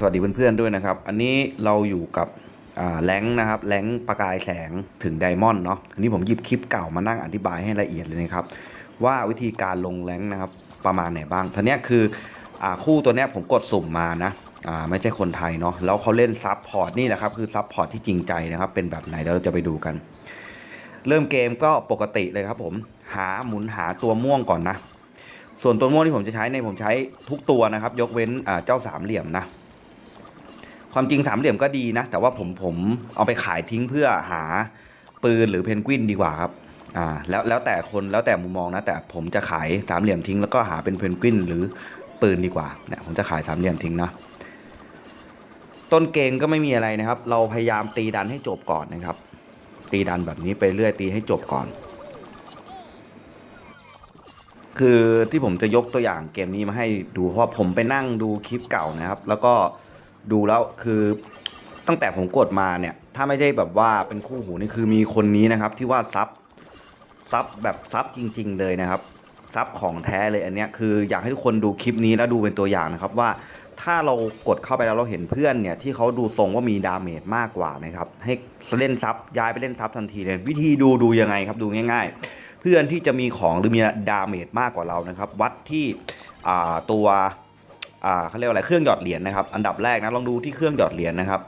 สวัสดีเพื่อนๆด้วยนะครับ อันนี้เราอยู่กับอ่าแรงนะครับแรงประกายแสงถึงไดมอนด์เนาะอันนี้ผมหยิบคลิปเก่ามานั่งอธิบายให้ละเอียดเลยนะครับ ว่าวิธีการลงแรงนะครับประมาณไหนบ้างทีเนี้คืออคู่ตัวเนี้ยผมกดสุ่มมานะไม่ใช่คนไทยเนาะแล้วเขาเล่นซับพอร์ตนี่แหละครับคือซับพอร์ตที่จริงใจนะครับ เป็นแบบไหนเดี๋ยวเราจะไปดูกัน เริ่มเกมก็ปกติเลยครับผมหาหมุนหาตัวม่วงก่อนนะ ส่วนตัวม่วงที่ผมจะใช้ในผมใช้ทุกตัวนะครับ ยกเว้นเจ้าสามเหลี่ยมนะ ความจริงสามเหลี่ยมก็ดีนะ แต่ว่าผมผมเอาไปขายทิ้งเพื่อหาปืนหรือเพนกวินดีกว่าครับอ่าแล้วแล้วแต่คนแล้วแต่มุมมองนะ แต่ผมจะขายสามเหลี่ยมทิ้งแล้วก็หาเป็นเพนกวินหรือปืนดีกว่าเนี่ยผมจะขายสามเหลี่ยมทิ้งนะต้นเกมก็ไม่มีอะไรนะครับ เราพยายามตีดันให้จบก่อนนะครับ ตีดันแบบนี้ไปเรื่อยตีให้จบก่อน คือที่ผมจะยกตัวอย่างเกมนี้มาให้ดูเพราะผมไปนั่งดูคลิปเก่านะครับ แล้วก็ ดูแล้วคือตั้งแต่ผมกดมาเนี่ย ถ้าไม่ได้แบบว่าเป็นคู่หูนี่คือมีคนนี้นะครับ ที่ว่าซับซับแบบซับจริง ๆ เลยนะครับซับของแท้เลยอันเนี้ยคืออยากให้ทุกคนดูคลิปนี้แล้วดูเป็นตัวอย่างนะครับว่าถ้าเรากดเข้าไปแล้วเราเห็นเพื่อนเนี่ยที่เขาดูทรงว่ามีดาเมจมากกว่านะครับ ให้เล่นซับย้ายไปเล่นซับทันทีเลยวิธีดูดูยังไงครับดูง่าย ๆ เพื่อนที่จะมีของหรือมีดาเมจมากกว่าเรานะครับ วัดที่ตัว อ่าเขาเรียกว่าอะไรเครื่องหยอดเหรียญนะครับ อันดับแรกนะลองดูที่เครื่องหยอดเหรียญนะครับ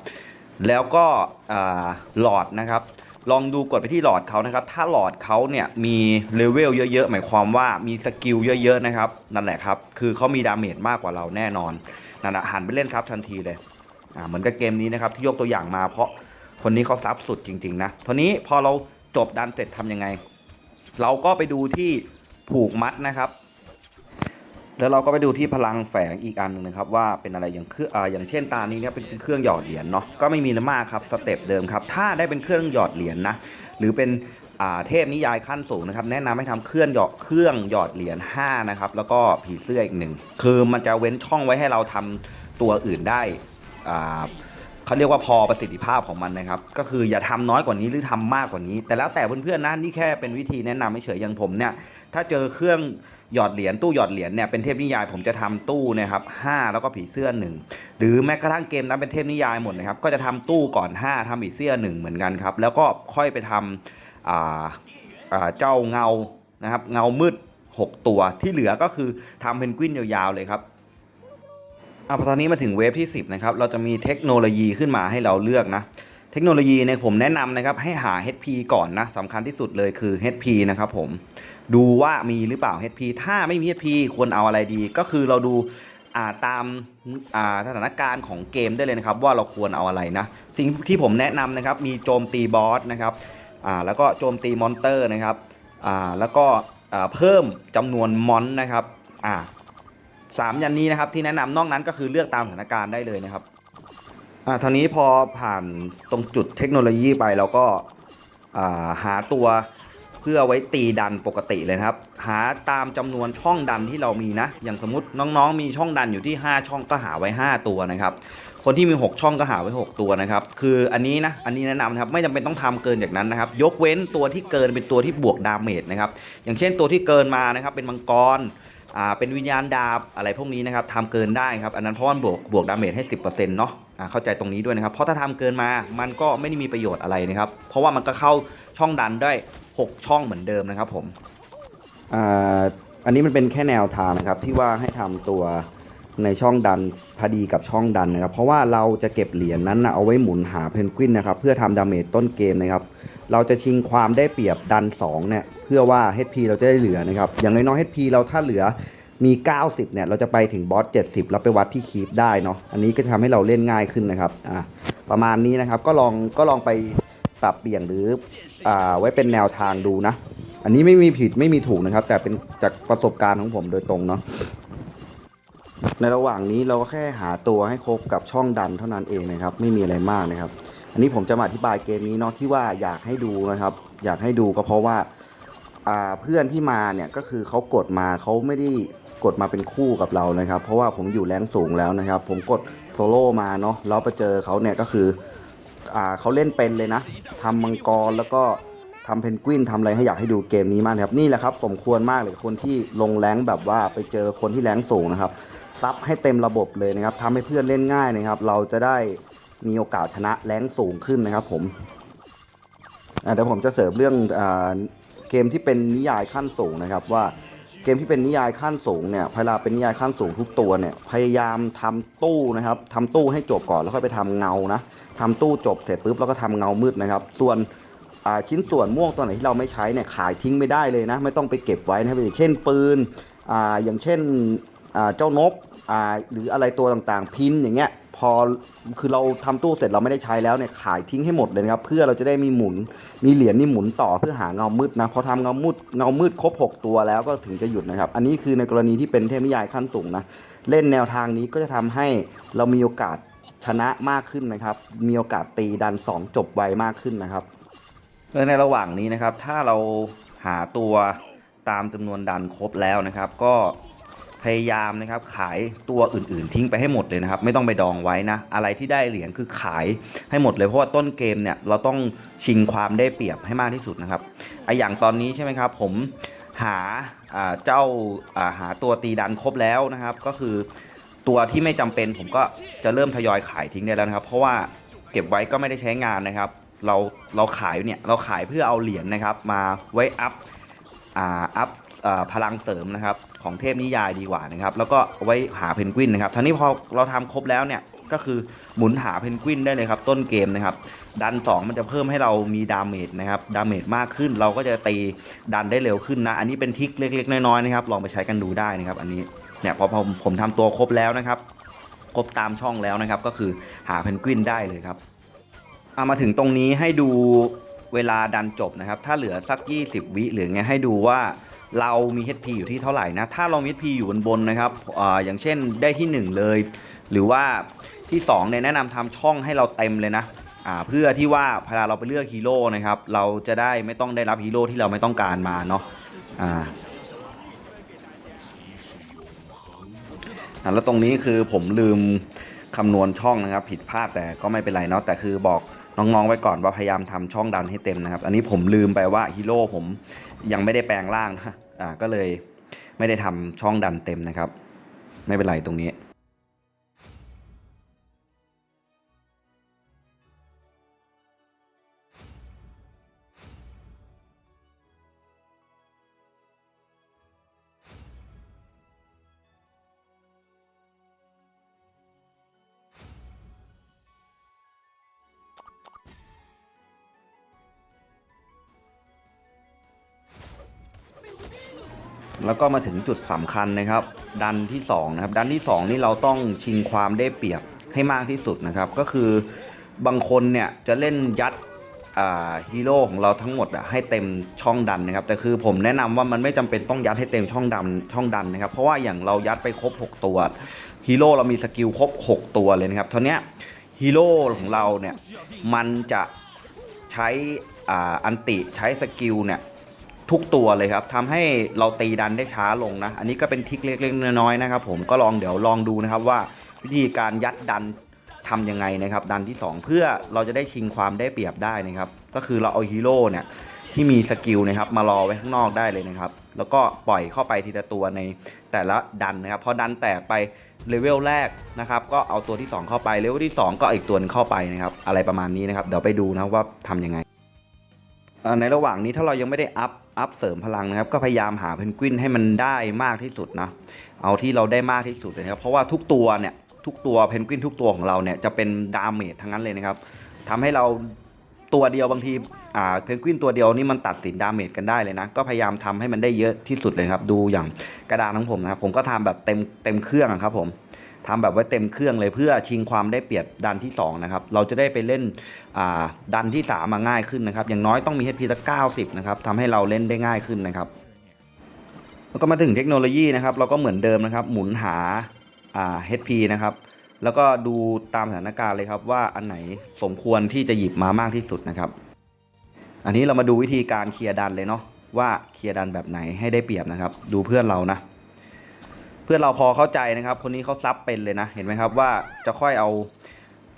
แล้วก็อ่าหลอดนะครับ ลองดูกดไปที่หลอดเขานะครับ ถ้าหลอดเขาเนี่ยมีเลเวลเยอะๆหมายความว่ามีสกิลเยอะๆนะครับนั่นแหละครับ คือเขามีดาเมจมากกว่าเราแน่นอนนั่นแหะหันไปเล่นซับทันทีเลยอ่าเหมือนกับเกมนี้นะครับที่ยกตัวอย่างมาเพราะคนนี้เขาซับสุดจริงๆนะทีนี้พอเราจบดันเสร็จทำยังไง เราก็ไปดูที่ผูกมัดนะครับ แล้วเราก็ไปดูที่พลังแฝงอีกอันหนึงนะครับว่าเป็นอะไรอย่างเครื่องอ่าอย่างเช่นตานี้เนี่ยเป็นเครื่องหยอดเหรียญเนาะก็ไม่มีอะมากครับสเต็ปเดิมครับถ้าได้เป็นเครื่องหยอดเหรียญนะหรือเป็นเทพนิยายขั้นสูงนะครับแนะนำให้ทำเครื่องหยอดเครื่องหยอดเหรียญ5นะครับแล้วก็ผีเสื้ออีกหนึ่งคือมันจะเว้นช่องไว้ให้เราทำตัวอื่นได้เขาเรียกว่าพอประสิทธิภาพของมันนะครับ ก็คืออย่าทำน้อยกว่านี้หรือทำมากกว่านี้ แต่แล้วแต่เพื่อนๆนะนี่แค่เป็นวิธีแนะนำไม่เฉยอย่างผมเนี่ยถ้าเจอเครื่อง หยอดเหรียญตู้หยอดเหรียญเนี่ยเป็นเทพนิยาย ผมจะทำตู้นะครับห้าแล้วก็ผีเสื้อหนึ่งหรือแม้กระทั่งเกมนั้นเป็นเทพนิยายหมดนะครับก็จะทำตู้ก่อน 5ทำผีเสื้อหนึ่งเหมือนกันครับแล้วก็ค่อยไปทำเจ้าเงานะครับเงามืด 6 ตัวที่เหลือก็คือทำเพนกวินยาวๆเลยครับอะพอตอนนี้มาถึงเวฟที่ 10 นะครับ เราจะมีเทคโนโลยีขึ้นมาให้เราเลือกนะ เทคโนโลยีเนี่ยผมแนะนำนะครับให้หา HP ก่อนนะสำคัญที่สุดเลยคือ HP นะครับผมดูว่ามีหรือเปล่า HP ถ้าไม่มี HP ควรเอาอะไรดี ก็คือเราดูาตามาสถานการณ์ของเกมได้เลยนะครับ ว่าเราควรเอาอะไรนะ สิ่งที่ผมแนะนำนะครับมีโจมตีบอสนะครับแล้วก็โจมตีมอนเตอร์นะครับแล้วก็เพิ่มจำนวนมอนนะครับสามยันนี้นะครับที่แนะนำนอกนั้นก็คือเลือกตามสถานการณ์ได้เลยนะครับ อ่าทีนี้พอผ่านตรงจุดเทคโนโลยีไปเราก็อ่าหาตัวเพื่อไว้ตีดันปกติเลยครับ หาตามจำนวนช่องดันที่เรามีนะ อย่างสมมติน้องๆ มีช่องดันอยู่ที่ 5 ช่องก็หาไว้ 5 ตัวนะครับ คนที่มี 6 ช่องก็หาไว้ 6 ตัวนะครับ คืออันนี้นะ อันนี้แนะนำนะครับ ไม่จำเป็นต้องทำเกินจากนั้นนะครับ ยกเว้นตัวที่เกินเป็นตัวที่บวกดาเมจนะครับ อย่างเช่นตัวที่เกินมานะครับ เป็นมังกร อ่าเป็นวิญญาณดาบอะไรพวกนี้นะครับทำเกินได้ครับอันนั้นเพราะว่ามันบวกบวกดาเมจให้ 10%เนาะอ่าเข้าใจตรงนี้ด้วยนะครับเพราะถ้าทำเกินมามันก็ไม่ได้มีประโยชน์อะไรนะครับเพราะว่ามันก็เข้าช่องดันได้6ช่องเหมือนเดิมนะครับผมอ่าอันนี้มันเป็นแค่แนวทางนะครับที่ว่าให้ทำตัวในช่องดันพอดีกับช่องดันนะครับ เพราะว่าเราจะเก็บเหรียญนั้นนะเอาไว้หมุนหาเพนกวินนะครับเพื่อทำดาเมจต้นเกมนะครับ เราจะชิงความได้เปรียบดัน2เนี่ยเพื่อว่า HP เราจะได้เหลือนะครับ อย่างน้อยๆ HP เราถ้าเหลือมี 90 เนี่ย เราจะไปถึงบอส 70 แล้วไปวัดที่คีปได้เนาะ อันนี้ก็จะทำให้เราเล่นง่ายขึ้นนะครับ อ่า ประมาณนี้นะครับ ก็ลอง ก็ลองไปปรับเปลี่ยนหรือ อ่า ไว้เป็นแนวทางดูนะ อันนี้ไม่มีผิดไม่มีถูกนะครับ แต่เป็นจากประสบการณ์ของผมโดยตรงเนาะ ในระหว่างนี้เราก็แค่หาตัวให้ครบกับช่องดันเท่านั้นเองนะครับ ไม่มีอะไรมากนะครับ อันนี้ผมจะมาอธิบายเกมนี้เนาะที่ว่าอยากให้ดูนะครับ อยากให้ดูก็เพราะว่าเพื่อนที่มาเนี่ยก็คือเขากดมาเขาไม่ได้กดมาเป็นคู่กับเรานะครับ เพราะว่าผมอยู่แรงสูงแล้วนะครับ ผมกดโซโล่มาเนาะแล้วไปเจอเขาเนี่ยก็คืออ่าเขาเล่นเป็นเลยนะทำมังกรแล้วก็ทำเพนกวินทำอะไรให้อยากให้ดูเกมนี้มากครับนี่แหละครับ สมควรมากเลยคนที่ลงแรงแบบว่าไปเจอคนที่แรงสูงนะครับซับให้เต็มระบบเลยนะครับทำให้เพื่อนเล่นง่ายนะครับ เราจะได้ มีโอกาสชนะแรงสูงขึ้นนะครับผมเดี๋ยวผมจะเสริมเรื่องอเกมที่เป็นนิยายขั้นสูงนะครับว่าเกมที่เป็นนิยายขั้นสูงเนี่ยเวลาเป็นนิยายขั้นสูงทุกตัวเนี่ยพยายามทำตู้นะครับทำตู้ให้จบก่อนแล้วค่อยไปทำเงานะทำตู้จบเสร็จปุ๊บแล้วก็ทำเงามืดนะครับ ส่วนชิ้นส่วนม่วงตัวไหนที่เราไม่ใช้เนี่ยขายทิ้งไม่ได้เลยนะ ไม่ต้องไปเก็บไว้นะครับอย่างเช่นปืนออย่างเช่นเจ้านกหรืออะไรตัวต่างๆ พินอย่างเงี้ย พอคือเราทำตู้เสร็จเราไม่ได้ใช้แล้วเนี่ยขายทิ้งให้หมดเลยนะครับเพื่อเราจะได้มีหมุนมีเหรียญนี่หมุนต่อเพื่อหาเงามืดนะพอทำเงามืดเงามืดครบ 6 ตัวแล้วก็ถึงจะหยุดนะครับ อันนี้คือในกรณีที่เป็นเทพนิยายขั้นสูงนะเล่นแนวทางนี้ก็จะทำให้เรามีโอกาสชนะมากขึ้นนะครับ มีโอกาสตีดันสองจบไวมากขึ้นนะครับและในระหว่างนี้นะครับถ้าเราหาตัวตามจำนวนดันครบแล้วนะครับ ก็ พยายามนะครับขายตัวอื่นๆ ทิ้งไปให้หมดเลยนะครับ ไม่ต้องไปดองไว้นะ อะไรที่ได้เหรียญคือขายให้หมดเลยเพราะว่าต้นเกมเนี่ยเราต้องชิงความได้เปรียบให้มากที่สุดนะครับไออย่างตอนนี้ใช่ไหมครับผมหาเจ้าหาตัวตีดันครบแล้วนะครับ ก็คือตัวที่ไม่จำเป็นผมก็จะเริ่มทยอยขายทิ้งได้แล้วนะครับ เพราะว่าเก็บไว้ก็ไม่ได้ใช้งานนะครับ เราเราขายเนี่ยเราขายเพื่อเอาเหรียญนะครับ มาไว้อัพอัพพลังเสริมนะครับ ของเทพนิยายดีกว่านะครับ แล้วก็ไว้หาเพนกวินนะครับทีนี้พอเราทำครบแล้วเนี่ยก็คือหมุนหาเพนกวินได้เลยครับ ต้นเกมนะครับ ดัน 2 มันจะเพิ่มให้เรามีดาเมจนะครับดาเมจมากขึ้นเราก็จะตีดันได้เร็วขึ้นนะ อันนี้เป็นทิคเล็ก ๆ น้อยๆนะครับ ลองไปใช้กันดูได้นะครับ อันนี้เนี่ยพอผมผมทำตัวครบแล้วนะครับครบตามช่องแล้วนะครับ ก็คือหาเพนกวินได้เลยครับเอามาถึงตรงนี้ให้ดูเวลาดันจบนะครับ ถ้าเหลือสัก 20 วิหรือไงให้ดูว่า เรามี HP อยู่ที่เท่าไหร่นะ ถ้าเรามี HP อยู่บนบนนะครับออย่างเช่นได้ที่ 1 เลย หรือว่าที่2เนี่ยแนะนำทำช่องให้เราเต็มเลยนะเพื่อที่ว่าเวลาเราไปเลือกฮีโร่นะครับ เราจะได้ไม่ต้องได้รับฮีโร่ที่เราไม่ต้องการมาเนาะอ่าอะแล้วตรงนี้คือผมลืม คำนวณช่องนะครับ ผิดพลาดแต่ก็ไม่เป็นไรเนาะแต่คือบอกน้องๆไว้ก่อนว่าพยายามทำช่องดันให้เต็มนะครับ อันนี้ผมลืมไปว่าฮีโร่ผมยังไม่ได้แปลงร่างนะอ่าก็เลยไม่ได้ทำช่องดันเต็มนะครับ ไม่เป็นไรตรงนี้ แล้วก็มาถึงจุดสำคัญนะครับ ดันที่2นะครับดันที่ 2 นี่เราต้องชิงความได้เปรียบให้มากที่สุดนะครับ ก็คือบางคนเนี่ยจะเล่นยัดฮีโร่ของเราทั้งหมดอะให้เต็มช่องดันนะครับแต่คือผมแนะนำว่ามันไม่จำเป็นต้องยัดให้เต็มช่องดันช่องดันนะครับเพราะว่าอย่างเรายัดไปครบ 6 ตัวฮีโร่เรามีสกิลครบ 6 ตัวเลยนะครับเท่านี้ฮีโร่ของเราเนี่ยมันจะใช้อันติใช้สกิลเนี่ย ทุกตัวเลยครับทำให้เราตีดันได้ช้าลงนะ อันนี้ก็เป็นทริคเล็กๆน้อยๆนะครับ ผมก็ลองเดี๋ยวลองดูนะครับว่าวิธีการยัดดันทำยังไงนะครับ ดันที่ 2 เพื่อเราจะได้ชิงความได้เปรียบได้นะครับ ก็คือเราเอาฮีโร่เนี่ยที่มีสกิลนะครับมารอไว้ข้างนอกได้เลยนะครับ แล้วก็ปล่อยเข้าไปทีละตัวในแต่ละดันนะครับพอดันแตกไปเลเวลแรกนะครับ ก็เอาตัวที่ 2 เข้าไปเลเวลที่ 2 ก็อีกตัวนึงเข้าไปนะครับ อะไรประมาณนี้นะครับ เดี๋ยวไปดูนะว่าทำยังไง ในระหว่างนี้ถ้าเรายังไม่ได้อัพอัพเสริมพลังนะครับ ก็พยายามหาเพนกวินให้มันได้มากที่สุดนะเอาที่เราได้มากที่สุดเลยนะครับ เพราะว่าทุกตัวเนี่ยทุกตัวเพนกวินทุกตัวของเราเนี่ยจะเป็นดาเมจทั้งนั้นเลยนะครับทำให้เราตัวเดียวบางทีอ่าเพนกวินตัวเดียวนี่มันตัดสินดาเมจกันได้เลยนะ ก็พยายามทำให้มันได้เยอะที่สุดเลยครับ ดูอย่างกระดานของผมนะครับ ผมก็ทำแบบเต็มเต็มเครื่องครับผม ทำแบบไว้เต็มเครื่องเลยเพื่อชิงความได้เปรียบดันที่สองนะครับเราจะได้ไปเล่นดันที่3มาง่ายขึ้นนะครับอย่างน้อยต้องมี HP สัก90นะครับทำให้เราเล่นได้ง่ายขึ้นนะครับแล้วก็มาถึงเทคโนโลยีนะครับเราก็เหมือนเดิมนะครับหมุนหาา HP นะครับแล้วก็ดูตามสถานการณ์เลยครับว่าอันไหนสมควรที่จะหยิบมามากที่สุดนะครับอันนี้เรามาดูวิธีการเคลียร์ดันเลยเนาะว่าเคลียร์ดันแบบไหนให้ได้เปรียบนะครับ ดูเพื่อนเรานะ พื่อนเราพอเข้าใจนะครับ คนนี้เขาซับเป็นเลยนะ เห็นไหมครับว่าจะค่อยเอา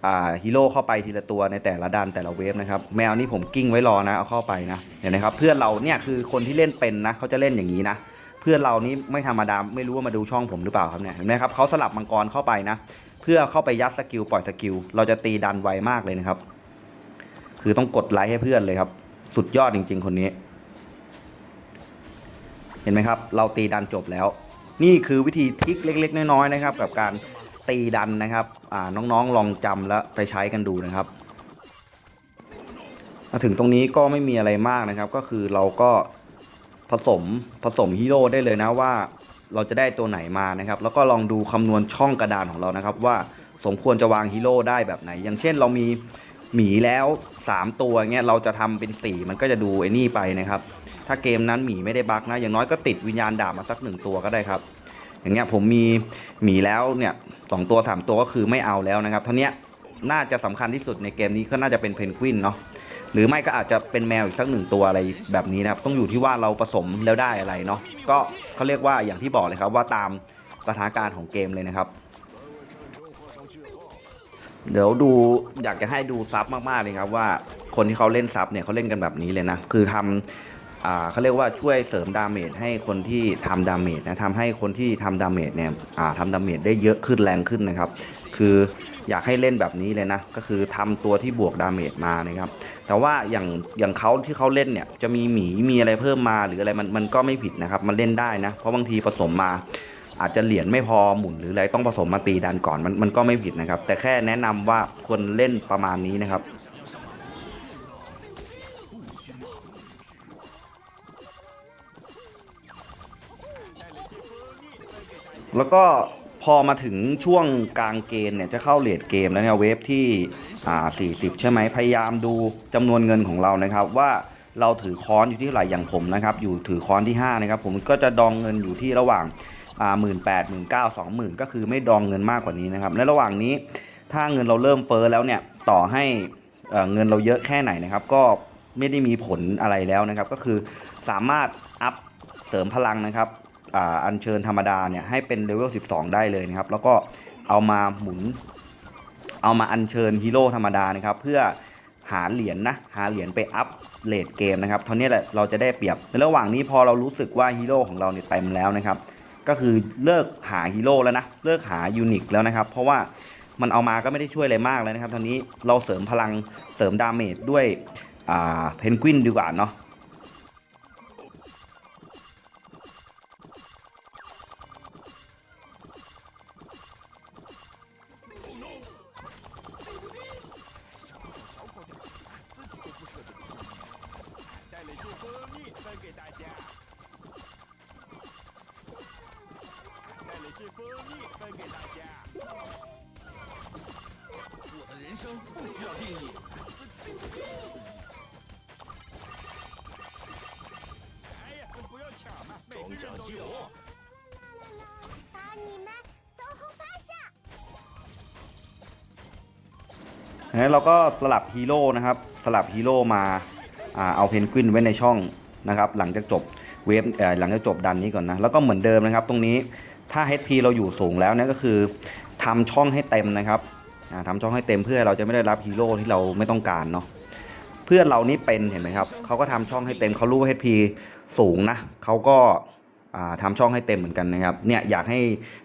อ่าฮีโร่เข้าไปทีละตัวในแต่ละดันแต่ละเวฟนะครับ แมวนี่ผมกิ้งไว้รอนะเอาเข้าไปนะเห็นไหมครับเพื่อนเราเนี่ยคือคนที่เล่นเป็นนะเขาจะเล่นอย่างนี้นะเพื่อนเรานี้ไม่ธรรมดาไม่รู้ว่ามาดูช่องผมหรือเปล่าครับเนี่ยเห็นไหมครับเขาสลับมังกรเข้าไปนะ เพื่อเข้าไปยัดสกิลปล่อยสกิลเราจะตีดันไวมากเลยนะครับ คือต้องกดไลค์ให้เพื่อนเลยครับ สุดยอดจริง ๆ คนนี้ เห็นไหมครับ เราตีดันจบแล้ว นี่คือวิธีทริคเล็ก ๆ น้อยๆนะครับ กับการตีดันนะครับน้องๆลองจำแล้วไปใช้กันดูนะครับมาถึงตรงนี้ก็ไม่มีอะไรมากนะครับ ก็คือเราก็ผสมผสมฮีโร่ได้เลยนะว่าเราจะได้ตัวไหนมานะครับ แล้วก็ลองดูคำนวณช่องกระดานของเรานะครับ ว่าสมควรจะวางฮีโร่ได้แบบไหน อย่างเช่นเรามีหมีแล้ว 3 ตัวเงี้ยเราจะทำเป็น 4 มันก็จะดูไอ้นี่ไปนะครับ ถ้าเกมนั้นหมีไม่ได้บั๊กนะ อย่างน้อยก็ติดวิญญาณดาบมาสักหนึ่งตัวก็ได้ครับ อย่างเงี้ยผมมีหมีแล้วเนี่ยสองตัวสามตัวก็คือไม่เอาแล้วนะครับเท่าเนี้ยน่าจะสำคัญที่สุดในเกมนี้ก็น่าจะเป็นเพนกวินเนาะหรือไม่ก็อาจจะเป็นแมวอีกสักหนึ่งตัวอะไรแบบนี้นะครับ ต้องอยู่ที่ว่าเราผสมแล้วได้อะไรเนาะก็เขาเรียกว่าอย่างที่บอกเลยครับว่าตามสถานการณ์ของเกมเลยนะครับ เดี๋ยวดูอยากจะให้ดูซับมากๆเลยครับว่าคนที่เขาเล่นซับเนี่ยเขาเล่นกันแบบนี้เลยนะ คือทำอ่า เขาเรียกว่าช่วยเสริมดาเมจให้คนที่ทำดาเมจนะทำให้คนที่ทำดาเมจเนี่ยทำดาเมจได้เยอะขึ้นแรงขึ้นนะครับ คืออยากให้เล่นแบบนี้เลยนะ ก็คือทำตัวที่บวกดาเมจมานะครับ แต่ว่าอย่างอย่างเขาที่เขาเล่นเนี่ย จะมีหมีมีอะไรเพิ่มมาหรืออะไรมันมันก็ไม่ผิดนะครับ มันเล่นได้นะ เพราะบางทีผสมมา อาจจะเหรียญไม่พอหมุนหรืออะไรต้องผสมมาตีดันก่อนมันมันก็ไม่ผิดนะครับ แต่แค่แนะนำว่าควรเล่นประมาณนี้นะครับ แล้วก็พอมาถึงช่วงกลางเกมเนี่ยจะเข้าเลดเกมแล้วเนี่ยเวฟที่อ่า40 ใช่ไหมพยายามดูจำนวนเงินของเรานะครับ ว่าเราถือค้อนอยู่ที่เท่าไหร่อย่างผมนะครับ อยู่ถือค้อนที่5นะครับผมก็จะดองเงินอยู่ที่ระหว่างอ่าหมื่นแปดหมื่นเก้าสองหมื่นก็คือไม่ดองเงินมากกว่านี้นะครับในระหว่างนี้ถ้าเงินเราเริ่มเฟ้อแล้วเนี่ยต่อให้เเงินเราเยอะแค่ไหนนะครับ ก็ไม่ได้มีผลอะไรแล้วนะครับ ก็คือสามารถอัพเสริมพลังนะครับ อัญเชิญธรรมดาเนี่ยให้เป็นเลเวล 12 ได้เลยนะครับ แล้วก็เอามาหมุน เอามาอัญเชิญฮีโร่ธรรมดานะครับ เพื่อหาเหรียญนะหาเหรียญไปอัพเลดเกมนะครับเท่านี้แหละเราจะได้เปรียบในระหว่างนี้พอเรารู้สึกว่าฮีโร่ของเราเนี่ยเต็มแล้วนะครับ ก็คือเลิกหาฮีโร่แล้วนะเลิกหายูนิคแล้วนะครับ เพราะว่ามันเอามาก็ไม่ได้ช่วยอะไรมากเลยนะครับตอนนี้เราเสริมพลังเสริมดาเมจด้วยเพนกวินดีกว่าเนาะ 呀，不要抢嘛，每个人都有。把你们都发下！ งั้นเราก็สลับฮีโร่นะครับ สลับฮีโร่มาอ่าเอาเพนกวินไว้ในช่องนะครับ หลังจากจบเวฟเอ่อหลังจากจบดันนี้ก่อนนะ แล้วก็เหมือนเดิมนะครับ ตรงนี้ถ้า HP เราอยู่สูงแล้วเนี่ยก็คือทำช่องให้เต็มนะครับอ่าทำช่องให้เต็มเพื่อเราจะไม่ได้รับฮีโร่ที่เราไม่ต้องการเนาะ เพื่อนเรานี่เป็นเห็นไหมครับเขาก็ทำช่องให้เต็มเขารู้ว่า HP สูงนะเขาก็อ่าทำช่องให้เต็มเหมือนกันนะครับเนี่ยอยากให้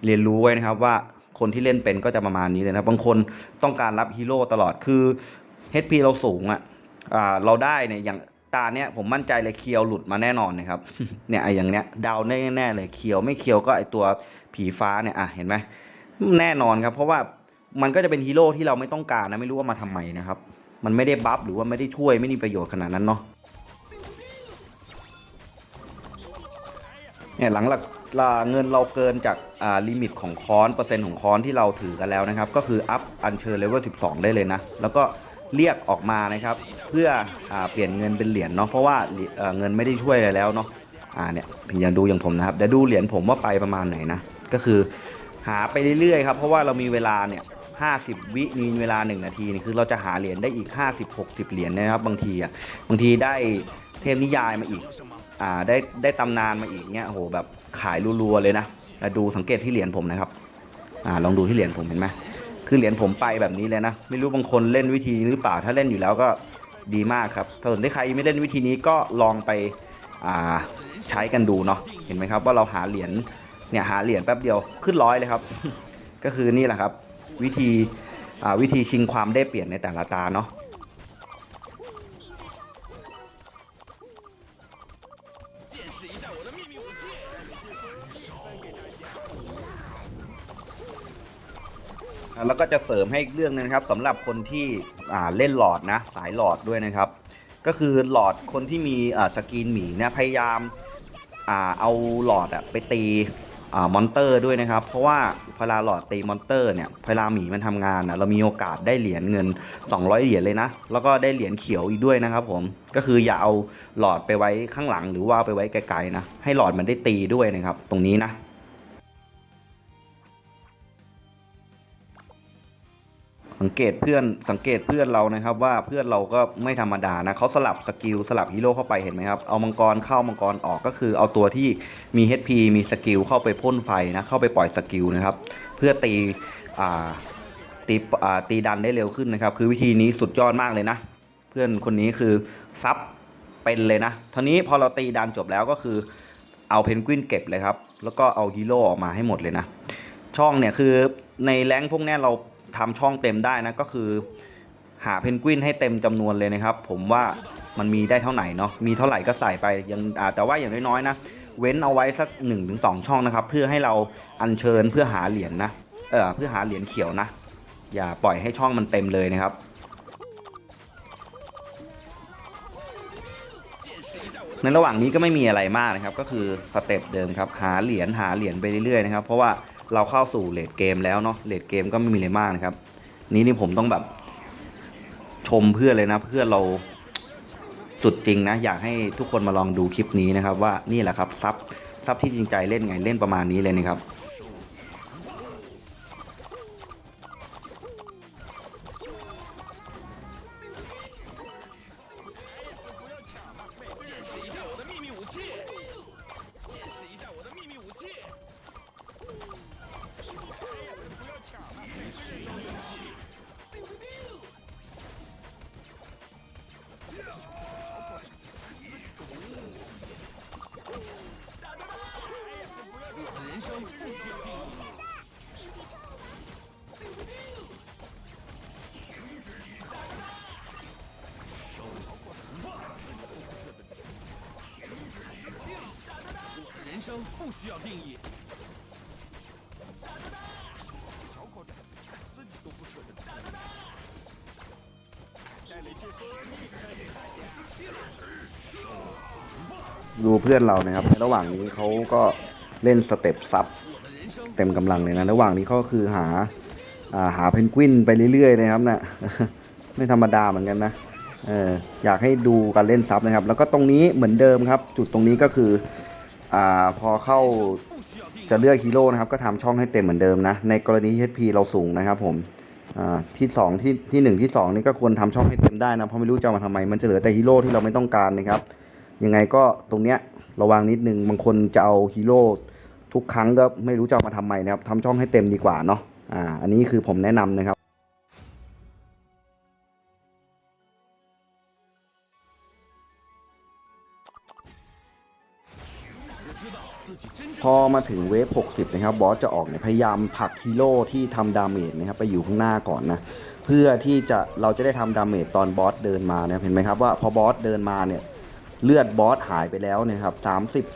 เรียนรู้ไว้นะครับว่าคนที่เล่นเป็นก็จะประมาณนี้เลยนะบางคนต้องการรับฮีโร่ตลอดคือ HP เราสูงอะ่ะเราได้เนี่ยอย่างตาเนี้ยผมมั่นใจเลยเคียวหลุดมาแน่นอนนะครับเนี่ยไอ้อย่างเนี้ยเดาแน่แน่ๆเลยเคียวไม่เคียวก็ไอตัวผีฟ้าเนี่ยอะเห็นไหมแน่นอนครับ เพราะว่ามันก็จะเป็นฮีโร่ที่เราไม่ต้องการนะไม่รู้ว่ามาทำไมนะครับ มันไม่ได้บัฟหรือว่าไม่ได้ช่วยไม่มีประโยชน์ขนาดนั้นเนาะเนี่ยหลังหลักลาเงินเราเกินจากอ่าลิมิตของค้อนเปอร์เซ็นต์ของค้อนที่เราถือกันแล้วนะครับ ก็คืออัพอันเชิญเลเวล12 ได้เลยนะ แล้วก็เรียกออกมานะครับ เพื่ออาเปลี่ยนเงินเป็นเหรียญเนาะเพราะว่าเเอ่อเงินไม่ได้ช่วยอะไรแล้วเนาะอ่าเนี่ยอย่างดูอย่างผมนะครับเดี๋ยวดูเหรียญผมว่าไปประมาณไหนนะก็คือหาไปเรื่อยๆครับเพราะว่าเรามีเวลาเนี่ย 50 วิมีเวลา 1 นาทีนี่คือเราจะหาเหรียญได้อีก 50 60 เหรียญนะครับ บางทีอะบางทีได้เทพนิยายมาอีกอ่าได้ได้ตำนานมาอีกเนี้ยโหแบบขายรัวๆเลยนะแล้วดูสังเกตที่เหรียญผมนะครับอ่าลองดูที่เหรียญผมเห็นไหมคือเหรียญผมไปแบบนี้เลยนะ ไม่รู้บางคนเล่นวิธีนี้หรือเปล่าถ้าเล่นอยู่แล้วก็ดีมากครับถ้าสนที่ใครไม่เล่นวิธีนี้ก็ลองไปอ่าใช้กันดูเนาะเห็นไหมครับว่าเราหาเหรียญเนี่ยหาเหรียญแป๊บเดียวขึ้นร้อยเลยครับ ก็คือนี่แหละครับ วิธีวิธีชิงความได้เปลี่ยนในแต่ละตาเนาะแล้วก็จะเสริมให้เรื่องนึงครับสำหรับคนที่เล่นหลอดนะสายหลอดด้วยนะครับ ก็คือหลอดคนที่มีสกรีนหมีเนี่ยพยายามเอาหลอดไปตี มอนเตอร์ด้วยนะครับ เพราะว่าเวลาหลอดตีมอนเตอร์เนี่ยเวลาหมีมันทำงานนะเรามีโอกาสได้เหรียญเงิน 200 เหรียญเลยนะ แล้วก็ได้เหรียญเขียวอีกด้วยนะครับผมก็คืออย่าเอาหลอดไปไว้ข้างหลังหรือว่าไปไว้ไกลๆนะให้หลอดมันได้ตีด้วยนะครับ ตรงนี้นะ สังเกตเพื่อนสังเกตเพื่อนเรานะครับ ว่าเพื่อนเราก็ไม่ธรรมดานะเขาสลับสกิลสลับฮีโร่เข้าไปเห็นไหมครับเอามังกรเข้ามังกรออกก็คือ เอาตัวที่มี HP มีสกิลเข้าไปพ่นไฟนะเข้าไปปล่อยสกิลนะครับ เพื่อตีอ่าตีอ่าตีดันได้เร็วขึ้นนะครับ คือวิธีนี้สุดยอดมากเลยนะ เพื่อนคนนี้คือซับเป็นเลยนะทีนี้พอเราตีดันจบแล้วก็คือเอาเพนกวินเก็บเลยครับ แล้วก็เอาฮีโร่ออกมาให้หมดเลยนะ ช่องเนี่ยคือในแรงพวกนี้เรา ทำช่องเต็มได้นะก็คือ หาเพนกวินให้เต็มจำนวนเลยนะครับ ผมว่ามันมีได้เท่าไหร่เนาะมีเท่าไหร่ก็ใส่ไปยังแต่ว่าอย่างน้อยๆนะเว้นเอาไว้สัก1นถึงสช่องนะครับ เพื่อให้เราอัญเชิญเพื่อหาเหรียญนะเออเพื่อหาเหรียญเขียวนะ อย่าปล่อยให้ช่องมันเต็มเลยนะครับ ในระหว่างนี้ก็ไม่มีอะไรมากนะครับ ก็คือสเต็ปเดิมครับ หาเหรียญหาเหรียญไปเรื่อยๆนะครับ เพราะว่า เราเข้าสู่เลดเกมแล้วเนาะเลดเกมก็ไม่มีอะไรมากนะครับ นี้นี่ผมต้องแบบชมเพื่อนเลยนะ เพื่อนเราสุดจริงนะ อยากให้ทุกคนมาลองดูคลิปนี้นะครับ ว่านี่แหละครับซับซับที่จริงใจเล่นไงเล่นประมาณนี้เลยนะครับ 生不需要定义。小口袋，自己都不舍得吃。带雷切风厉害厉害！ ดูเพื่อนเรานะครับในระหว่างนี้เขาก็เล่นสเต็ปซับ 我的人生 เต็มกำลังเลยนะ ระหว่างนี้เขาก็คือหาอ่าหาเพนกวินไปเรื่อยๆนะครับนะ ไม่ธรรมดาเหมือนกันนะเอออยากให้ดูการเล่นซับนะครับ แล้วก็ตรงนี้เหมือนเดิมครับ จุดตรงนี้ก็คือ อ่าพอเข้าจะเลือกฮีโร่นะครับก็ทำช่องให้เต็มเหมือนเดิมนะ ในกรณี HP เราสูงนะครับผมที่2ที่ที่ 1 ที่ 2 นี่ก็ควรทำช่องให้เต็มได้นะเพราะไม่รู้จะมาทำไมมันจะเหลือแต่ฮีโร่ที่เราไม่ต้องการนะครับยังไงก็ตรงเนี้ยระวังนิดนึงบางคนจะเอาฮีโร่ทุกครั้งก็ไม่รู้จะมาทำไมนะครับทำช่องให้เต็มดีกว่าเนาะอ่าอันนี้คือผมแนะนำนะครับ อมาถึงเวฟ 60 นะครับ บอสจะออกเนี่ยพยายามผลักฮีโร่ที่ทำดาเมจนะครับไปอยู่ข้างหน้าก่อนนะ เพื่อที่จะเราจะได้ทำดาเมจตอนบอสเดินมานะครับเห็นไหมครับว่าพอบอสเดินมาเนี่ยเลือดบอสหายไปแล้วเนะครับ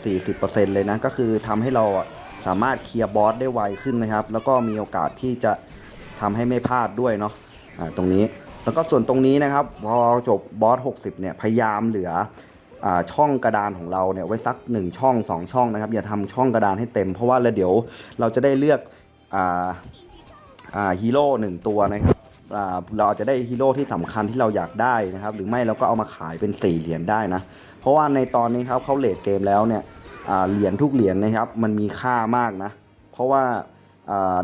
30-40%เลยนะ ก็คือทำให้เราสามารถเคลียร์บอสได้ไวขึ้นนะครับ แล้วก็มีโอกาสที่จะทำให้ไม่พลาดด้วยเนาะอ่าตรงนี้ แล้วก็ส่วนตรงนี้นะครับ พอจบบอส 60 เนี่ย พยายามเหลือ ช่องกระดานของเราเนี่ยไว้สัก 1 ช่อง 2 ช่องนะครับ อย่าทำช่องกระดานให้เต็ม เพราะว่าแล้วเดี๋ยวเราจะได้เลือกฮีโร่หนึ่งตัวนะครับเราอาจจะได้ฮีโร่ที่สำคัญที่เราอยากได้นะครับหรือไม่เราก็เอามาขายเป็น 4 เหรียญได้นะเพราะว่าในตอนนี้ครับเขาเลทเกมแล้วเนี่ยเหรียญทุกเหรียญนะครับมันมีค่ามากนะเพราะว่า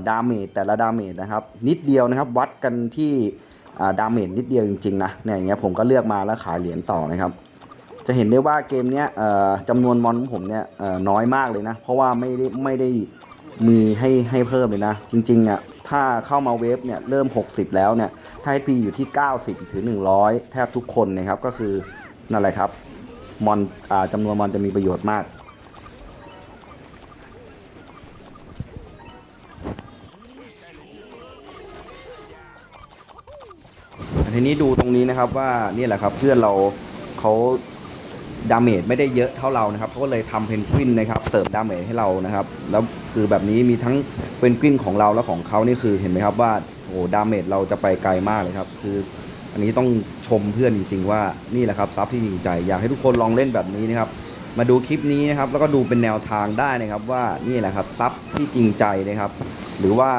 ดาเมจแต่ละดาเมจนะครับนิดเดียวนะครับวัดกันที่ดาเมจนิดเดียวจริงๆนะเนี่ยอย่างเงี้ยผมก็เลือกมาแล้วขายเหรียญต่อนะครับ จะเห็นได้ว่าเกมเนี้ยจำนวนมอนผมเนี่ยน้อยมากเลยนะ เพราะว่าไม่ได้ไม่ได้มีให้ให้เพิ่มเลยนะ จริงๆอะถ้าเข้ามาเวฟเนี่ยเริ่ม 60 แล้วเนี่ยถ้าให้ HP อยู่ที่ 90 ถึง 100 แทบทุกคนนะครับก็คือนั่นแหละครับมอนอจำนวนมอนจะมีประโยชน์มาก ทีนี้ดูตรงนี้นะครับว่านี่แหละครับเพื่อนเราเขา ดาเมจไม่ได้เยอะเท่าเรานะครับเขาก็เลยทำเพนกวินนะครับเสร์ฟดาเมจให้เรานะครับ แล้วคือแบบนี้มีทั้งเพนกวินของเราและของเขานี่คือเห็นไหมครับว่าโอ้โหดาเมจเราจะไปไกลมากเลยครับ คืออันนี้ต้องชมเพื่อนจริง ๆ ว่านี่แหละครับซับที่จริงใจ อยากให้ทุกคนลองเล่นแบบนี้นะครับ มาดูคลิปนี้นะครับ แล้วก็ดูเป็นแนวทางได้นะครับว่านี่แหละครับซับที่จริงใจนะครับ หรือว่า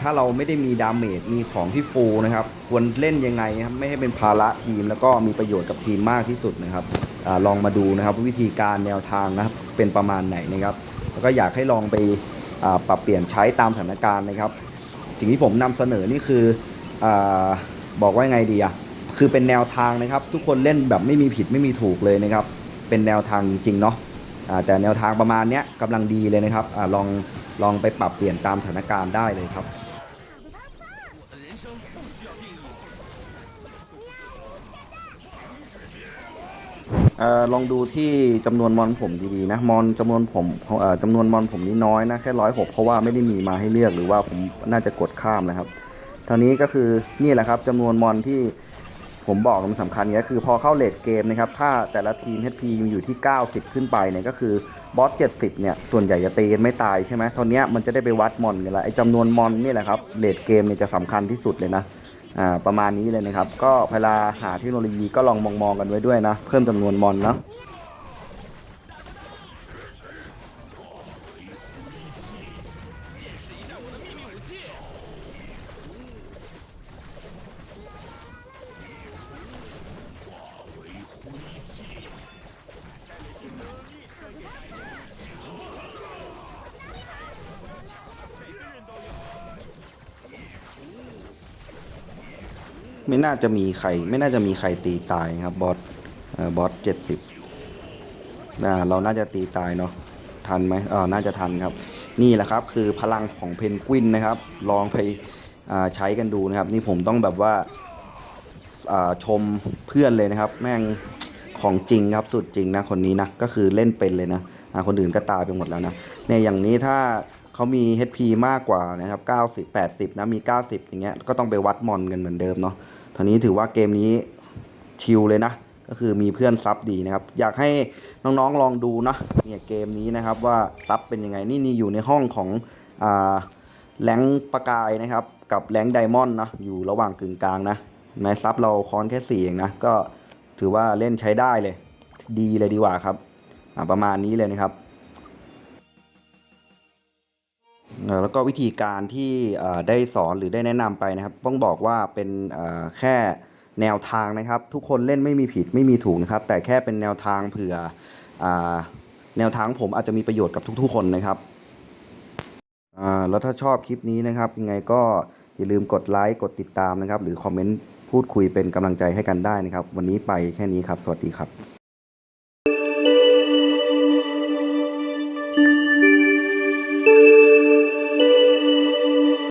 ถ้าเราไม่ได้มีดาเมจมีของที่ฟูลนะครับควรเล่นยังไงนะครับไม่ให้เป็นภาระทีม แล้วก็มีประโยชน์กับทีมมากที่สุดนะครับอลองมาดูนะครับวิธีการแนวทางนะครับเป็นประมาณไหนนะครับ แล้วก็อยากให้ลองไปปรับเปลี่ยนใช้ตามสถานการณ์นะครับ สิ่งที่ผมนำเสนอนี่คืออบอกว่าไงดีอะคือเป็นแนวทางนะครับ ทุกคนเล่นแบบไม่มีผิดไม่มีถูกเลยนะครับ เป็นแนวทางจริงๆเนาะ แต่แนวทางประมาณนี้กำลังดีเลยนะครับอลองลองไปปรับเปลี่ยนตามสถานการณ์ได้เลยครับลองดูที่จำนวนมอนผมดีๆนะมอนจำนวนผมจำนวนมอนผมนี้น้อยนะแค่ร้อยหกเพราะว่าไม่ได้มีมาให้เลือกหรือว่าผมน่าจะกดข้ามนะครับทางนี้ก็คือนี่แหละครับจำนวนมอนที่ ผมบอกมันสำคัญเนี่ยก็คือพอเข้าเลดเกมนะครับถ้าแต่ละทีม HP มีอยู่ที่ 90 ขึ้นไปเนี่ยก็คือบอส 70 เนี่ย ส่วนใหญ่จะตีกันไม่ตายใช่ไหมตอนเนี้ยมันจะได้ไปวัดมอนกันละไอ้จำนวนมอนนี่แหละครับเลดเกมเนี่ยจะสำคัญที่สุดเลยนะอ่าประมาณนี้เลยนะครับ ก็เวลาหาเทคโนโลยีก็ลองมองๆกันไว้ด้วยนะ เพิ่มจำนวนมอนเนาะ ไม่น่าจะมีใคร ไม่น่าจะมีใครตีตายครับบอสบอสเจ็ดสิบเราน่าจะตีตายเนาะทันไหมเออน่าจะทันครับ นี่แหละครับคือพลังของเพนกวินนะครับ ลองไปใช้กันดูนะครับ นี่ผมต้องแบบว่าชมเพื่อนเลยนะครับ แม่งของจริงครับสุดจริงนะคนนี้นะก็คือเล่นเป็นเลยนะคนอื่นก็ตายไปหมดแล้วนะเนี่ยอย่างนี้ถ้าเขามี HP มากกว่านะครับ90 80นะมี 90 อย่างเงี้ยก็ต้องไปวัดมอนกันเหมือนเดิมเนาะ ทีนี้ถือว่าเกมนี้ชิลเลยนะ ก็คือมีเพื่อนซับดีนะครับ อยากให้น้องๆลองดูนะเนี่ยเกมนี้นะครับว่าซับเป็นยังไงนี่นี่อยู่ในห้องของอ่าแรงค์ประกายนะครับ กับแรงค์ไดมอนด์นะอยู่ระหว่างกึ่งกลางนะในซับเราคอนแค่สี่เองนะก็ถือว่าเล่นใช้ได้เลย ดีเลยดีกว่าครับประมาณนี้เลยนะครับ แล้วก็วิธีการที่ได้สอนหรือได้แนะนำไปนะครับ ต้องบอกว่าเป็นแค่แนวทางนะครับ ทุกคนเล่นไม่มีผิดไม่มีถูกนะครับ แต่แค่เป็นแนวทางเผื่ออแนวทางผมอาจจะมีประโยชน์กับทุก ๆ คนนะครับแล้วถ้าชอบคลิปนี้นะครับยังไงก็อย่าลืมกดไลค์กดติดตามนะครับ หรือคอมเมนต์พูดคุยเป็นกำลังใจให้กันได้นะครับ วันนี้ไปแค่นี้ครับ สวัสดีครับ